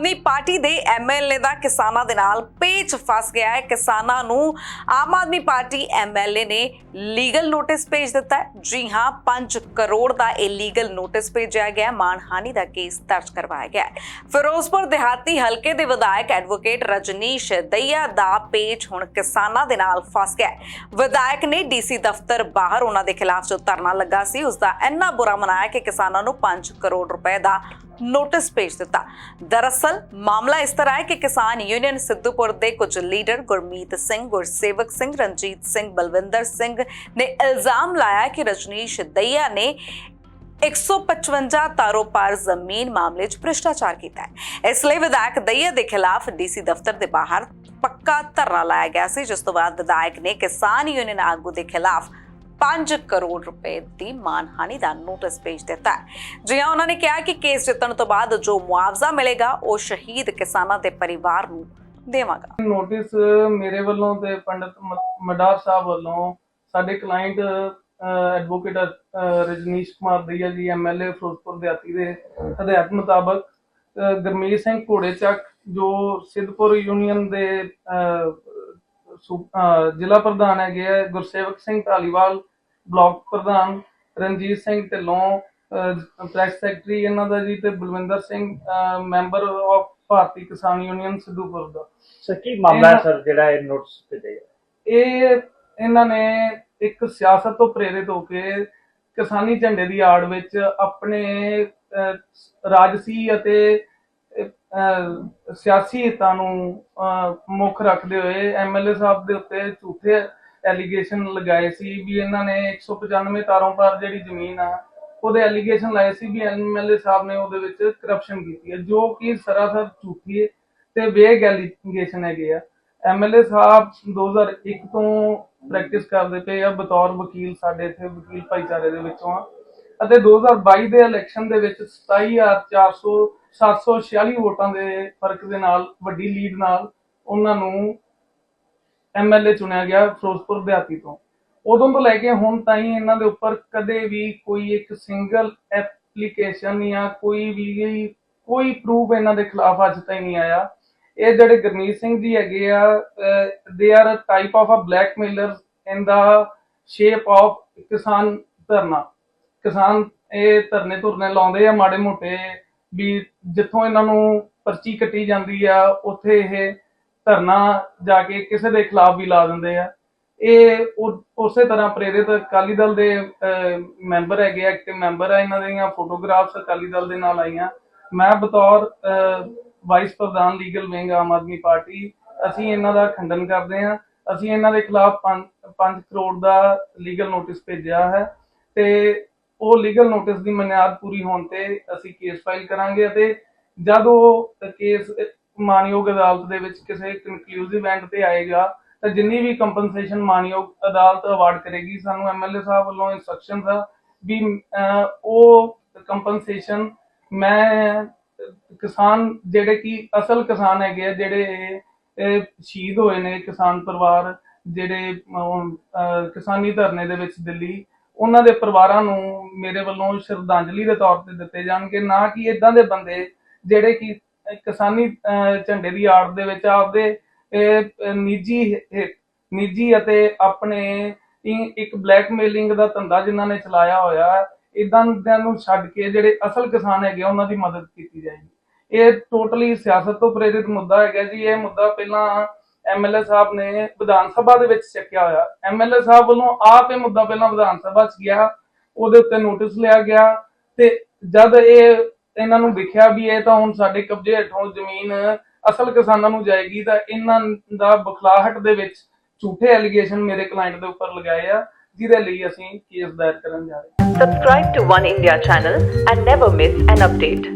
ਆਦਮੀ party ਦੇ MLA ਦਾ ਕਿਸਾਨਾਂ ਦੇ ਨਾਲ ਪੇਚ ਫਸ ਗਿਆ ਹੈ। ਕਿਸਾਨਾਂ ਨੂੰ ਆਮ ਆਦਮੀ ਪਾਰਟੀ ਐਮਐਲਏ ਨੇ ਲੀਗਲ ਨੋਟਿਸ ਭੇਜ ਦਿੱਤਾ ਹੈ। ਜੀ ਹਾਂ 5 ਕਰੋੜ ਦਾ ਇਹ ਲੀਗਲ ਨੋਟਿਸ ਭੇਜਿਆ ਗਿਆ ਮਾਨਹਾਨੀ ਦਾ ਕੇਸ ਦਰਜ ਕਰਵਾਇਆ ਗਿਆ ਹੈ। ਫਿਰੋਜ਼ਪੁਰ ਦਿਹਾਤੀ ਹਲਕੇ ਦੇ ਵਿਧਾਇਕ ਐਡਵੋਕੇਟ ਰਜਨੀਸ਼ ਦਈਆ ਦਾ ਪੇਚ ਹੁਣ ਕਿਸਾਨਾਂ ਦੇ ਨਾਲ ਫਸ ਗਿਆ ਹੈ। ਵਿਧਾਇਕ ਨੇ ਡੀਸੀ ਦਫ਼ਤਰ ਬਾਹਰ ਉਹਨਾਂ ਦੇ ਖਿਲਾਫ ਜੋ ਧਰਨਾ ਲੱਗਾ ਸੀ ਉਸ ਦਾ ਇੰਨਾ ਬੁਰਾ ਮਨਾਇਆ ਕਿ ਕਿਸਾਨਾਂ ਨੂੰ 5 ਕਰੋੜ ਰੁਪਏ ਦਾ ਨੋਟਿਸ ਭੇਜ ਦਿੱਤਾ ਦਰਅਸਲ ਮਾਮਲਾ ਇਸ ਤਰ੍ਹਾਂ ਹੈ ਕਿ ਕਿਸਾਨ ਯੂਨੀਅਨ ਸਿੱਧੂਪੁਰ ਦੇ ਕੁਝ ਲੀਡਰ ਗੁਰਮੀਤ ਸਿੰਘ ਗੁਰਸੇਵਕ ਸਿੰਘ ਰਣਜੀਤ ਸਿੰਘ ਬਲਵਿੰਦਰ ਸਿੰਘ ਨੇ ਇਲਜ਼ਾਮ ਲਾਇਆ ਕਿ ਰਜਨੀਸ਼ ਦਈਆ ਨੇ 155 ਤਾਰੋ ਪਾਰ ਜ਼ਮੀਨ ਮਾਮਲੇ 'ਚ ਭ੍ਰਿਸ਼ਟਾਚਾਰ ਕੀਤਾ ਹੈ ਇਸ ਲਈ ਵਿਧਾਇਕ ਦਈਆ ਦੇ ਖਿਲਾਫ ਡੀਸੀ ਦਫ਼ਤਰ ਦੇ ਬਾਹਰ ਪੱਕਾ ਧਰਨਾ ਲਾਇਆ ਗਿਆ ਸੀ ਜਿਸ ਤੋਂ ਬਾਅਦ ਵਿਧਾਇਕ ਨੇ ਕਿਸਾਨ ਯੂਨੀਅਨ ਆਗੂ ਦੇ ਖਿਲਾਫ 5 ਕਰੋੜ ਰੁਪਏ ਦੀ ਮਾਨਹਾਨੀ ਦਾ ਨੋਟਿਸ ਭੇਜ ਦਿੱਤਾ ਹੈ। ਜੀ ਉਹਨਾਂ ਨੇ ਕਿਹਾ ਕਿ ਕੇਸ ਜਿੱਤਣ ਤੋਂ ਬਾਅਦ ਜੋ ਮੁਆਵਜ਼ਾ ਮਿਲੇਗਾ ਉਹ ਸ਼ਹੀਦ ਕਿਸਾਨਾਂ ਦੇ ਪਰਿਵਾਰ ਨੂੰ ਦੇਵਾਂਗਾ। ਨੋਟਿਸ ਮੇਰੇ ਵੱਲੋਂ ਤੇ ਪੰਡਤ ਮਡਾਰ ਸਾਹਿਬ ਵੱਲੋਂ ਸਾਡੇ client advocate Rajnish Kumar Daiya ji MLA Ferozepur ਦਿਹਾਤੀ ਦੇ ਹਦਾਇਤ ਮੁਤਾਬਕ ਅ, ਗੁਰਮੀਤ ਸਿੰਘ ਘੋੜੇ ਚੱਕ ਜੋ ਸਿੱਧਪੁਰ ਯੂਨੀਅਨ ਦੇ ਜ਼ਿਲ੍ਹਾ ਪ੍ਰਧਾਨ ਹੈਗੇ ਗੁਰਸੇਵਕ ਸਿੰਘ ਢਾਲੀਵਾਲ ਬਲਾਕ ਪ੍ਰਧਾਨ ਰਣਜੀਤ ਸਿੰਘ ਢਿੱਲੋਂ ਪ੍ਰੈਸ ਸੈਕਟਰੀ ਇਹਨਾਂ ਦਾ ਜੀ ਤੇ Balwinder Singh member of Bharti Kisan union Sidhupur the. Sir ਕੀ ਮਾਮਲਾ ਹੈ ਸਰ ਜਿਹੜਾ ਇਹ ਨੋਟਿਸ ਭੇਜਿਆ ਇਹ ਇਹਨਾਂ ਨੇ ਇੱਕ ਸਿਆਸਤ ਤੋਂ ਪ੍ਰੇਰਿਤ ਹੋ ਕੇ ਕਿਸਾਨੀ ਝੰਡੇ ਦੀ ਆੜ ਵਿੱਚ ਆਪਣੇ ਰਾਜਸੀ ਅਤੇ ਸਿਆਸੀ ਹਿੱਤਾਂ ਨੂੰ ਮੁੱਖ ਰੱਖਦੇ ਹੋਏ ਐਮਐਲਏ ਸਾਹਿਬ ਦੇ ਉੱਤੇ ਝੂਠੇ ਐਲੀਗੇਸ਼ਨ ਲਗਾਏ ਸੀ ਵੀ ਇਹਨਾਂ ਨੇ 195 ਤਾਰੋਂ ਪਾਰ ਜਿਹੜੀ ਜ਼ਮੀਨ ਆ, ਉਹਦੇ ਐਲੀਗੇਸ਼ਨ ਲਾਏ ਸੀ ਵੀ ਐਮਐਲਏ ਸਾਹਿਬ ਨੇ ਉਹਦੇ ਵਿੱਚ ਕਰਪਸ਼ਨ ਕੀਤੀ ਹੈ, ਜੋ ਕਿ ਸਰਾਸਰ ਝੂਠੀ ਹੈ ਤੇ ਵੇਗ ਐਲੀਗੇਸ਼ਨ ਹੈਗੇ ਆ। ਐਮਐਲਏ ਸਾਹਿਬ 2001 ਤੋਂ ਪ੍ਰੈਕਟਿਸ ਕਰਦੇ ਪਏ ਆ, ਬਤੌਰ ਵਕੀਲ ਸਾਡੇ ਇੱਥੇ, ਵਕੀਲ ਭਾਈਚਾਰੇ ਦੇ ਵਿੱਚੋਂ ਆ। ਅਤੇ 2022 ਦੇ ਇਲੈਕਸ਼ਨ ਦੇ ਵਿੱਚ 27400 746 ਵੋਟਾਂ ਦੇ ਫ਼ਰਕ ਦੇ ਨਾਲ, ਵੱਡੀ ਲੀਡ ਨਾਲ ਉਹਨਾਂ ਨੂੰ ਐਮਐਲਏ ਚੁਣਿਆ ਗਿਆ ਫਿਰੋਜ਼ਪੁਰ, ਦਿਹਾਤੀ ਤੋਂ। ਉਦੋਂ ਤੋਂ ਲੈ ਕੇ ਹੁਣ ਤਾਈਂ ਇਹਨਾਂ ਦੇ ਉੱਪਰ ਕਦੇ ਵੀ ਕੋਈ ਇੱਕ ਸਿੰਗਲ ਐਪਲੀਕੇਸ਼ਨ ਜਾਂ ਕੋਈ ਵੀ ਕੋਈ ਪ੍ਰੂਫ ਇਹਨਾਂ ਦੇ ਖਿਲਾਫ ਅੱਜ ਤਾਈਂ ਨਹੀਂ ਆਇਆ। ਇਹ ਜਿਹੜੇ ਗੁਰਮੀਤ ਸਿੰਘ ਜੀ ਹੈਗੇ ਆ they are type of uh blackmailer in the shape of kisan dharna. ਕਿਸਾਨ ਇਹ ਧਰਨੇ ਧੁਰਨੇ ਲਾਉਂਦੇ ਆ ਮਾੜੇ ਮੋਟੇ ਵੀ ਜਿੱਥੋਂ ਇਹਨਾਂ ਨੂੰ ਪਰਚੀ ਕੱਟੀ ਜਾਂਦੀ ਆ, ਉੱਥੇ ਇਹ ਧਰਨਾ ਜਾ ਕੇ ਕਿਸੇ ਦੇ ਖਿਲਾਫ ਵੀ ਲਾ ਦਿੰਦੇ ਆ। ਇਹ ਉਸੇ ਤਰ੍ਹਾਂ ਪ੍ਰੇਰਿਤ ਅਕਾਲੀ ਦਲ ਦੇ ਮੈਂਬਰ ਹੈਗੇ ਐਕਟਿਵ ਮੈਂਬਰ ਆ ਇਹਨਾਂ ਦੀਆਂ ਫੋਟੋਗ੍ਰਾਫਸ ਅਕਾਲੀ ਦਲ ਦੇ ਨਾਲ ਆਈਆਂ। ਮੈਂ ਬਤੌਰ ਵਾਈਸ ਪ੍ਰਧਾਨ legal wing Aam Aadmi party, ਅਸੀਂ ਇਹਨਾਂ ਦਾ ਖੰਡਨ ਕਰਦੇ ਹਾਂ। ਅਸੀਂ ਇਹਨਾਂ ਦੇ ਖਿਲਾਫ 5 ਕਰੋੜ ਦਾ ਲੀਗਲ ਨੋਟਿਸ ਭੇਜਿਆ ਹੈ ਤੇ ਉਹ ਲੀਗਲ ਨੋਟਿਸ ਦੀ ਮਨਿਆਦ ਪੂਰੀ ਹੋਣ ਤੇ ਅਸੀਂ ਕੇਸ ਫਾਈਲ ਕਰਾਂਗੇ ਅਤੇ ਜਦ ਉਹ ਕੇਸ ਮਾਨਯੋਗ ਅਦਾਲਤ ਦੇ ਵਿੱਚ ਕਿਸੇ ਕਨਕਲੂਸਿਵ ਐਂਡ ਤੇ ਆਏਗਾ, ਤਾਂ ਜਿੰਨੀ ਵੀ ਕੰਪਨਸੇਸ਼ਨ ਮਾਨਯੋਗ ਅਦਾਲਤ ਅਵਾਰਡ ਕਰੇਗੀ, ਸਾਨੂੰ ਐਮਐਲਏ ਸਾਹਿਬ ਵੱਲੋਂ ਇਨਸਟਰਕਸ਼ਨਸ ਆ ਵੀ ਉਹ ਕੰਪਨਸੇਸ਼ਨ ਮੈਂ ਕਿਸਾਨ ਜਿਹੜੇ ਕਿ ਅਸਲ ਕਿਸਾਨ ਹੈਗੇ ਆ, ਜਿਹੜੇ ਸ਼ਹੀਦ ਹੋਏ ਨੇ, ਕਿਸਾਨ ਪਰਿਵਾਰ ਜਿਹੜੇ ਕਿਸਾਨੀ ਧਰਨੇ ਦੇ ਵਿੱਚ ਦਿੱਲੀ, ਉਹਨਾਂ ਦੇ ਪਰਿਵਾਰਾਂ ਨੂੰ ਮੇਰੇ ਵੱਲੋਂ ਸ਼ਰਧਾਂਜਲੀ ਦੇ ਤੌਰ ਤੇ ਦਿੱਤੇ ਜਾਣਗੇ, ਨਾ ਕਿ ਇਦਾਂ ਦੇ ਬੰਦੇ ਜਿਹੜੇ ਕਿ ਕਿਸਾਨੀ ਝੰਡੇ ਦੀ ਆੜ ਦੇ ਵਿੱਚ ਆਪਦੇ ਇਹ, ਅਹ, ਨਿੱਜੀ ਨਿੱਜੀ ਅਤੇ ਆਪਣੇ ਇੱਕ ਬਲੈਕਮੇਲਿੰਗ ਦਾ ਧੰਦਾ ਜਿਨ੍ਹਾਂ ਨੇ ਚਲਾਇਆ ਹੋਇਆ ਇਦਾਂ ਨੂੰ ਛੱਡ ਕੇ ਜਿਹੜੇ ਅਸਲ ਕਿਸਾਨ ਹੈਗੇ ਉਹਨਾਂ ਦੀ ਮਦਦ ਕੀਤੀ ਜਾਏਗੀ। ਇਹ ਟੋਟਲੀ ਸਿਆਸਤ ਤੋਂ ਪ੍ਰੇਰਿਤ ਮੁੱਦਾ ਹੈਗਾ ਜੀ ਇਹ ਮੁੱਦਾ ਪਹਿਲਾਂ ਐਮਐਲਏ ਸਾਹਿਬ ਨੇ ਵਿਧਾਨ ਸਭਾ ਦੇ ਵਿੱਚ ਚੱਕਿਆ ਹੋਇਆ। ਐਮਐਲਏ ਸਾਹਿਬ ਵੱਲੋਂ ਆਪ ਇਹ ਮੁੱਦਾ ਪਹਿਲਾਂ ਵਿਧਾਨ ਸਭਾ 'ਚ ਗਿਆ ਉਹਦੇ ਉੱਤੇ ਨੋਟਿਸ ਲਿਆ ਗਿਆ ਤੇ ਜਦ ਇਹ ਇਹਨਾਂ ਨੂੰ ਵਿਖਿਆ ਵੀ ਇਹ ਤਾਂ ਹੁਣ ਸਾਡੇ ਕਬਜ਼ੇ ਹੇਠੋਂ ਜ਼ਮੀਨ ਅਸਲ ਕਿਸਾਨਾਂ ਨੂੰ ਜਾਏਗੀ ਤਾਂ ਇਹਨਾਂ ਦਾ ਬਖਲਾਹਟ ਦੇ ਵਿੱਚ ਝੂਠੇ ਐਲੀਗੇਸ਼ਨ ਮੇਰੇ ਕਲਾਇੰਟ ਦੇ ਉੱਪਰ ਲਗਾਏ ਆ, ਜਿਹਦੇ ਲਈ ਅਸੀਂ ਕੇਸ ਦਾਇਰ ਕਰਨ ਜਾ ਰਹੇ ਹਾਂ Subscribe to One India channel and never miss an update.